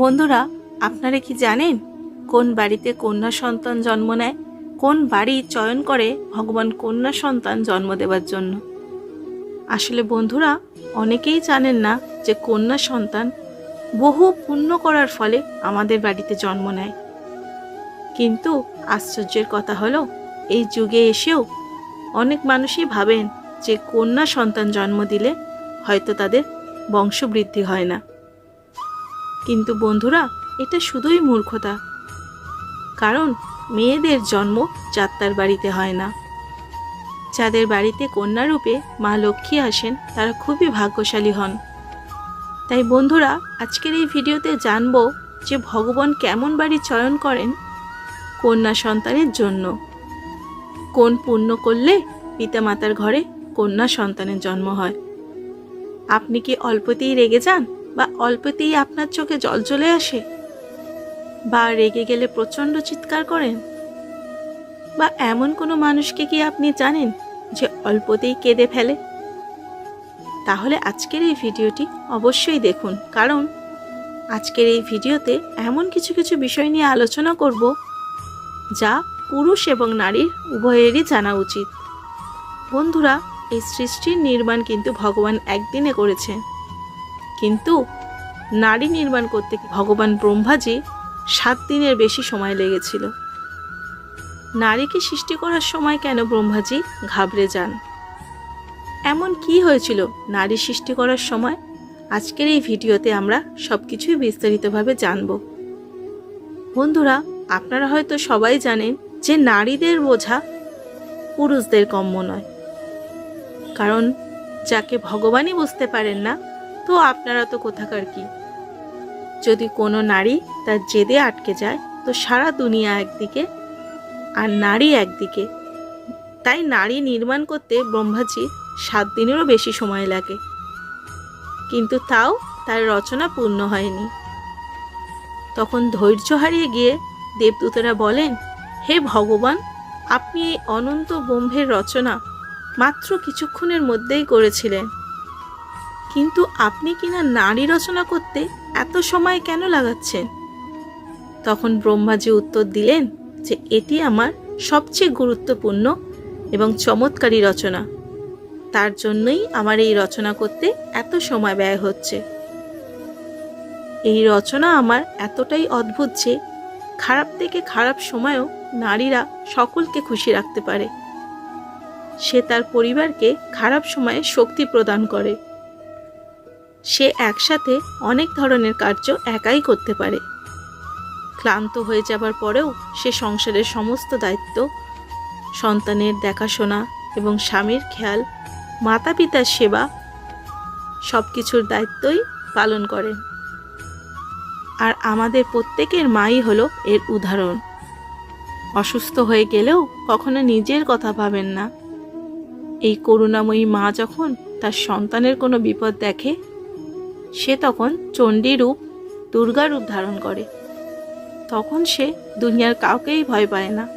বন্ধুরা, আপনারা কি জানেন কোন বাড়িতে কন্যা সন্তান জন্ম নেয়? কোন বাড়ি চয়ন করে ভগবান কন্যা সন্তান জন্ম দেওয়ার জন্য? আসলে বন্ধুরা, অনেকেই জানেন না যে কন্যা সন্তান বহু পুণ্য করার ফলে আমাদের বাড়িতে জন্ম নেয়। কিন্তু আশ্চর্যের কথা হলো, এই যুগে এসেও অনেক মানুষই ভাবেন যে কন্যা সন্তান জন্ম দিলে হয়তো তাদের বংশবৃদ্ধি হয় না। কিন্তু বন্ধুরা, এটা শুধুই মূর্খতা। কারণ মেয়েদের জন্ম যাত্রার বাড়িতে হয় না। যাদের বাড়িতে কন্যা রূপে মা লক্ষ্মী আসেন, তারা খুবই ভাগ্যশালী হন। তাই বন্ধুরা, আজকের এই ভিডিওতে জানব যে ভগবান কেমন বাড়ি চয়ন করেন কন্যা সন্তানের জন্য। কোন পুণ্য করলে পিতামাতার ঘরে কন্যা সন্তানের জন্ম হয়? আপনি কি অল্পতেই রেগে যান? বা অল্পতেই আপনার চোখে জল চলে আসে? বা রেগে গেলে প্রচণ্ড চিৎকার করেন? বা এমন কোনো মানুষকে কি আপনি জানেন যে অল্পতেই কেঁদে ফেলে? তাহলে আজকের এই ভিডিওটি অবশ্যই দেখুন, কারণ আজকের এই ভিডিওতে এমন কিছু কিছু বিষয় নিয়ে আলোচনা করব যা পুরুষ এবং নারীর উভয়েরই জানা উচিত। বন্ধুরা, এই সৃষ্টির নির্মাণ কিন্তু ভগবান একদিনে করেছেন কিন্তু নারী নির্মাণ করতে ভগবান ব্রহ্মাজি সাত দিনের বেশি সময় লেগেছিল। নারীকে সৃষ্টি করার সময় কেন ব্রহ্মাজি ঘাবড়ে যান? এমন কি হয়েছিল নারী সৃষ্টি করার সময়? আজকের এই ভিডিওতে আমরা সব কিছুই বিস্তারিতভাবে জানব। বন্ধুরা, আপনারা হয়তো সবাই জানেন যে নারীদের বোঝা পুরুষদের কম্য নয়। কারণ যাকে ভগবানই বুঝতে পারেন না তো আপনারা তো কোথাকার কি? যদি কোনো নারী তার জেদে আটকে যায়, তো সারা দুনিয়া একদিকে আর নারী একদিকে। তাই নারী নির্মাণ করতে ব্রহ্মাজি সাত দিনেরও বেশি সময় লাগে। কিন্তু তাও তার রচনা পূর্ণ হয়নি। তখন ধৈর্য হারিয়ে গিয়ে দেবদূতেরা বলেন, হে ভগবান, আপনি এই অনন্ত ব্রহ্মের রচনা মাত্র কিছুক্ষণের মধ্যেই করেছিলেন। কিন্তু আপনি কিনা নারী রচনা করতে এত সময় কেন লাগাচ্ছেন? তখন ব্রহ্মাজি উত্তর দিলেন যে এটি আমার সবচেয়ে গুরুত্বপূর্ণ এবং চমৎকারী রচনা, তার জন্যই আমার এই রচনা করতে এত সময় ব্যয় হচ্ছে। এই রচনা আমার এতটাই অদ্ভুত যে খারাপ থেকে খারাপ সময়েও নারীরা সকলকে খুশি রাখতে পারে। সে তার পরিবারকে খারাপ সময়ে শক্তি প্রদান করে। সে একসাথে অনেক ধরনের কার্য একাই করতে পারে। ক্লান্ত হয়ে যাবার পরেও সে সংসারের সমস্ত দায়িত্ব, সন্তানের দেখাশোনা এবং স্বামীর খেয়াল মাতা পিতার সেবা সব কিছুর দায়িত্বই পালন করেন। আর আমাদের প্রত্যেকের মাই হলো এর উদাহরণ। অসুস্থ হয়ে গেলেও কখনো নিজের কথা ভাবেন না। এই করুণাময়ী মা যখন তার সন্তানের কোনো বিপদ দেখে সে তখন চণ্ডী রূপ দুর্গা রূপ ধারণ করে। তখন সে দুনিয়ার কাউকেই ভয় পায় না।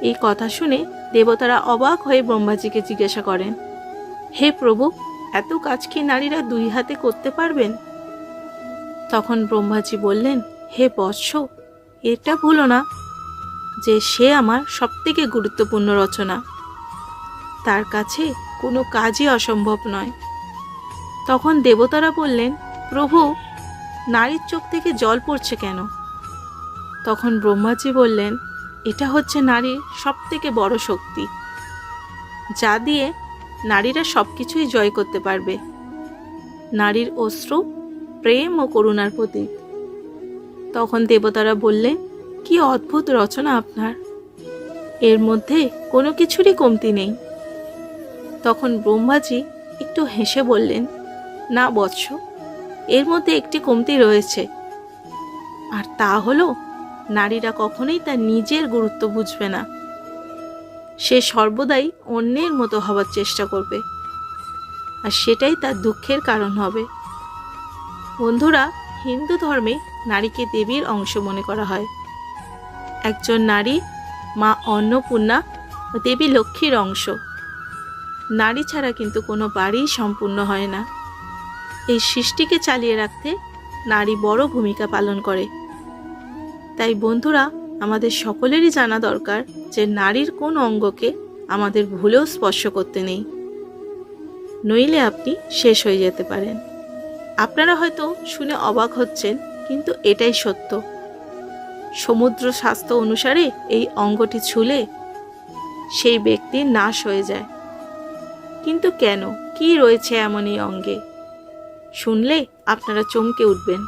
এই কথা শুনে দেবতারা অবাক হয়ে ব্রহ্মাজিকে জিজ্ঞাসা করেন, হে প্রভু, এত কাজ কি নারীরা দুই হাতে করতে পারবেন? তখন ব্রহ্মাজি বললেন, হে বৎস, এটা ভুলো না যে সে আমার সবথেকে গুরুত্বপূর্ণ রচনা। তার কাছে কোনো কাজই অসম্ভব নয়। তখন দেবতারা বললেন, প্রভু, নারীর চোখ থেকে জল পড়ছে কেন? তখন ব্রহ্মাজি বললেন, এটা হচ্ছে নারীর সব থেকে বড় শক্তি, যা দিয়ে নারীরা সব কিছুই জয় করতে পারবে। নারীর অশ্রু, প্রেম ও করুণার প্রতীক। তখন দেবতারা বললেন, কি অদ্ভুত রচনা আপনার। এর মধ্যে কোনো কিছুরই কমতি নেই। তখন ব্রহ্মাজি একটু হেসে বললেন না বৎস, এর মধ্যে একটি কমতি রয়েছে। আর তা হলো, নারীরা কখনোই তার নিজের গুরুত্ব বুঝবে না। সে সর্বদাই অন্যের মতো হবার চেষ্টা করবে। আর সেটাই তার দুঃখের কারণ হবে। বন্ধুরা, হিন্দু ধর্মে নারীকে দেবীর অংশ মনে করা হয়। একজন নারী মা অন্নপূর্ণা দেবী লক্ষ্মীর অংশ। নারী ছাড়া কিন্তু কোনো বাড়িই সম্পূর্ণ হয় না। এই সৃষ্টিকে চালিয়ে রাখতে নারী বড় ভূমিকা পালন করে। তাই বন্ধুরা, আমাদের সকলেরই জানা দরকার যে নারীর কোন অঙ্গকে আমাদের ভুলেও স্পর্শ করতে নেই। নইলে আপনি শেষ হয়ে যেতে পারেন। আপনারা হয়তো শুনে অবাক হচ্ছেন, কিন্তু এটাই সত্য। সমুদ্র স্বাস্থ্য অনুসারে এই অঙ্গটি ছুলে সেই ব্যক্তি নাশ হয়ে যায়। কিন্তু কেন? কি রয়েছে এমন এই অঙ্গে? শুনলে আপনারা চমকে উঠবেন।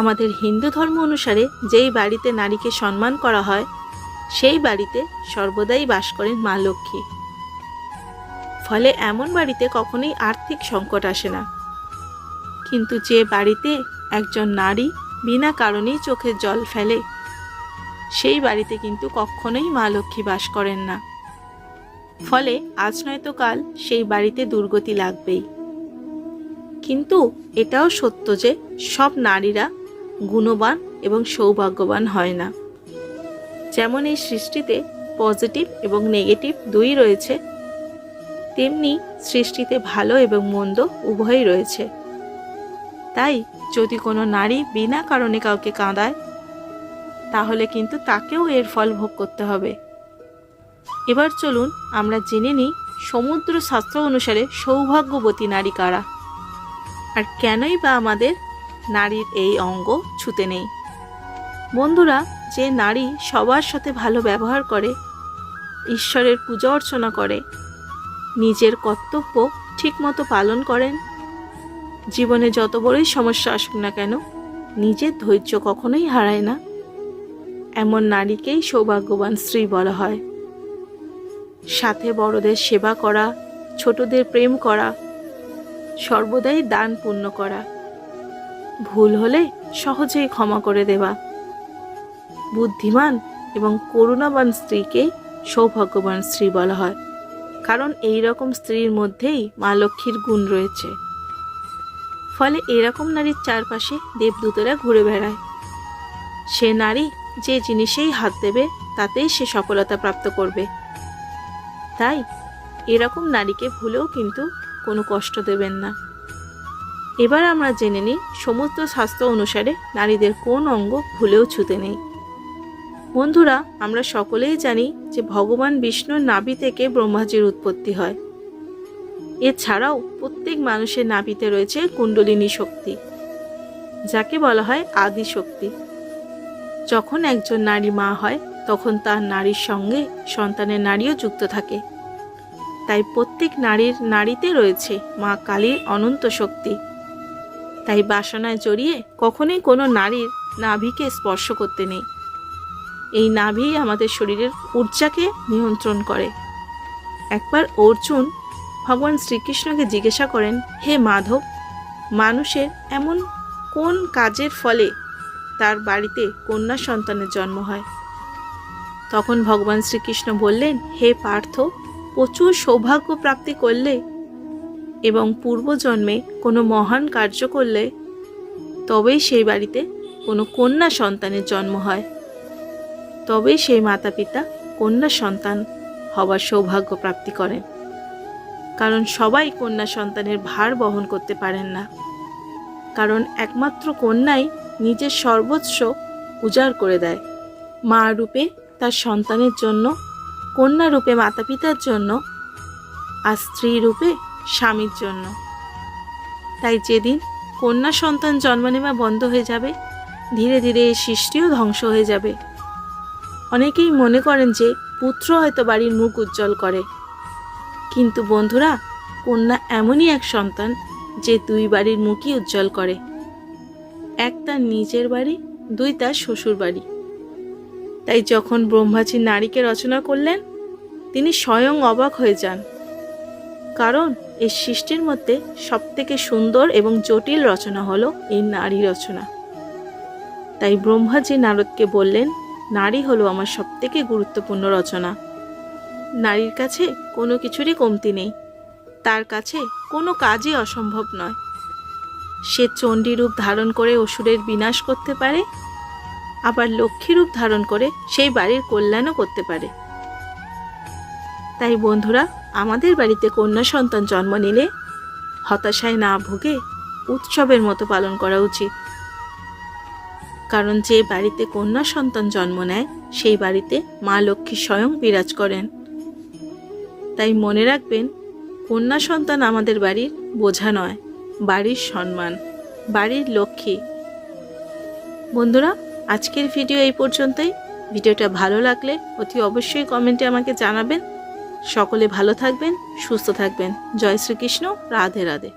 আমাদের হিন্দু ধর্ম অনুসারে যেই বাড়িতে নারীকে সম্মান করা হয়, সেই বাড়িতে সর্বদাই বাস করেন মা লক্ষ্মী। ফলে এমন বাড়িতে কখনোই আর্থিক সংকট আসে না। কিন্তু যে বাড়িতে একজন নারী বিনা কারণেই চোখের জল ফেলে, সেই বাড়িতে কিন্তু কখনোই মা লক্ষ্মী বাস করেন না। ফলে আজ নয়তো কাল সেই বাড়িতে দুর্গতি লাগবেই। কিন্তু এটাও সত্য যে সব নারীরা গুণবান এবং সৌভাগ্যবান হয় না। যেমন এই সৃষ্টিতে পজিটিভ এবং নেগেটিভ দুই রয়েছে, তেমনি সৃষ্টিতে ভালো এবং মন্দ উভয়ই রয়েছে। তাই যদি কোনো নারী বিনা কারণে কাউকে কাঁদায়, তাহলে কিন্তু তাকেও এর ফল ভোগ করতে হবে। এবার চলুন আমরা জেনে নিই সমুদ্র শাস্ত্র অনুসারে সৌভাগ্যবতী নারী কারা। আর কেনই বা আমাদের নারীর এই অঙ্গ ছুতে নেই? বন্ধুরা, যে নারী সবার সাথে ভালো ব্যবহার করে, ঈশ্বরের পূজা অর্চনা করে, নিজের কর্তব্য ঠিকমতো পালন করেন, জীবনে যত বড়ই সমস্যা আসুক না কেন, নিজের ধৈর্য কখনোই হারায় না। এমন নারীকেই সৌভাগ্যবান স্ত্রী বলা হয়। সাথে বড়দের সেবা করা, ছোটদের প্রেম করা সর্বদাই দান পূর্ণ করা। ভুল হলে সহজেই ক্ষমা করে দেওয়া। বুদ্ধিমান এবং করুণাবান স্ত্রীকে সৌভাগ্যবান স্ত্রী বলা হয়। কারণ এই রকম স্ত্রীর মধ্যেই মা লক্ষ্মীর গুণ রয়েছে। ফলে এরকম নারীর চারপাশে দেবদূতেরা ঘুরে বেড়ায়। সে নারী যে জিনিসেই হাত দেবে, তাতেই সে সফলতা প্রাপ্ত করবে। তাই এরকম নারীকে ভুলেও কিন্তু কোনো কষ্ট দেবেন না। এবার আমরা জেনে নিই সমুদ্র স্বাস্থ্য অনুসারে নারীদের কোন অঙ্গ ভুলেও ছুতে নেই। বন্ধুরা, আমরা সকলেই জানি যে ভগবান বিষ্ণুর নাভি থেকে ব্রহ্মাজির উৎপত্তি হয়। এছাড়াও প্রত্যেক মানুষের নাভিতে রয়েছে কুণ্ডলিনী শক্তি, যাকে বলা হয় আদি শক্তি। যখন একজন নারী মা হয়, তখন তার নারীর সঙ্গে সন্তানের নারীও যুক্ত থাকে। তাই প্রত্যেক নারীর নারীতে রয়েছে মা কালীর অনন্ত শক্তি। তাই বাসনায় জড়িয়ে কখনোই কোনো নারীর নাভিকে স্পর্শ করতে নেই। এই নাভি আমাদের শরীরের ঊর্জাকে নিয়ন্ত্রণ করে। একবার অর্জুন ভগবান শ্রীকৃষ্ণকে জিজ্ঞাসা করেন, হে মাধব, মানুষের এমন কোন কাজের ফলে তার বাড়িতে কন্যা সন্তানের জন্ম হয়? তখন ভগবান শ্রীকৃষ্ণ বললেন, হে পার্থ প্রচুর সৌভাগ্য প্রাপ্তি করলে এবং পূর্বজন্মে কোনো মহান কার্য করলে তবেই সেই বাড়িতে কোনো কন্যা সন্তানের জন্ম হয়। তবেই সেই মাতা পিতা কন্যা সন্তান হবার সৌভাগ্য প্রাপ্তি করেন। কারণ সবাই কন্যা সন্তানের ভার বহন করতে পারেন না। কারণ একমাত্র কন্যাই নিজের সর্বোচ্চ উজাড় করে দেয়। মা রূপে তার সন্তানের জন্য কন্যা রূপে মাতা পিতার জন্য আর স্ত্রী রূপে স্বামীর জন্য। তাই যেদিন কন্যা সন্তান জন্ম নেওয়া বন্ধ হয়ে যাবে, ধীরে ধীরে এই সৃষ্টিও ধ্বংস হয়ে যাবে। অনেকেই মনে করেন যে পুত্র হয়তো বাড়ির মুখ উজ্জ্বল করে। কিন্তু বন্ধুরা, কন্যা এমনই এক সন্তান যে দুই বাড়ির মুখই উজ্জ্বল করে। এক তার নিজের বাড়ি, দুই তার শ্বশুর বাড়ি। তাই যখন ব্রহ্মাজি নারীকে রচনা করলেন, তিনি স্বয়ং অবাক হয়ে যান। কারণ এই সৃষ্টির মধ্যে সবথেকে সুন্দর এবং জটিল রচনা হলো এই নারী রচনা। তাই ব্রহ্মাজি নারদকে বললেন, নারী হলো আমার সবথেকে গুরুত্বপূর্ণ রচনা। নারীর কাছে কোনো কিছুরই কমতি নেই। তার কাছে কোনো কাজই অসম্ভব নয়। সে চণ্ডী রূপ ধারণ করে অসুরের বিনাশ করতে পারে আবার লক্ষ্মী রূপ ধারণ করে সেই বাড়ির কল্যাণও করতে পারে। তাই বন্ধুরা, আমাদের বাড়িতে কন্যা সন্তান জন্ম নিলে হতাশায় না ভুগে উৎসবের মতো পালন করা উচিত। কারণ যে বাড়িতে কন্যা সন্তান জন্ম নেয়, সেই বাড়িতে মা লক্ষ্মী স্বয়ং বিরাজ করেন। তাই মনে রাখবেন, কন্যা সন্তান আমাদের বাড়ির বোঝা নয়, বাড়ির সম্মান, বাড়ির লক্ষ্মী। বন্ধুরা আজকের ভিডিও এই পর্যন্তই। ভিডিওটা ভালো লাগলে অতি অবশ্যই কমেন্টে আমাকে জানাবেন। সকলে ভালো থাকবেন, সুস্থ থাকবেন। জয় শ্রীকৃষ্ণ, রাধে রাধে।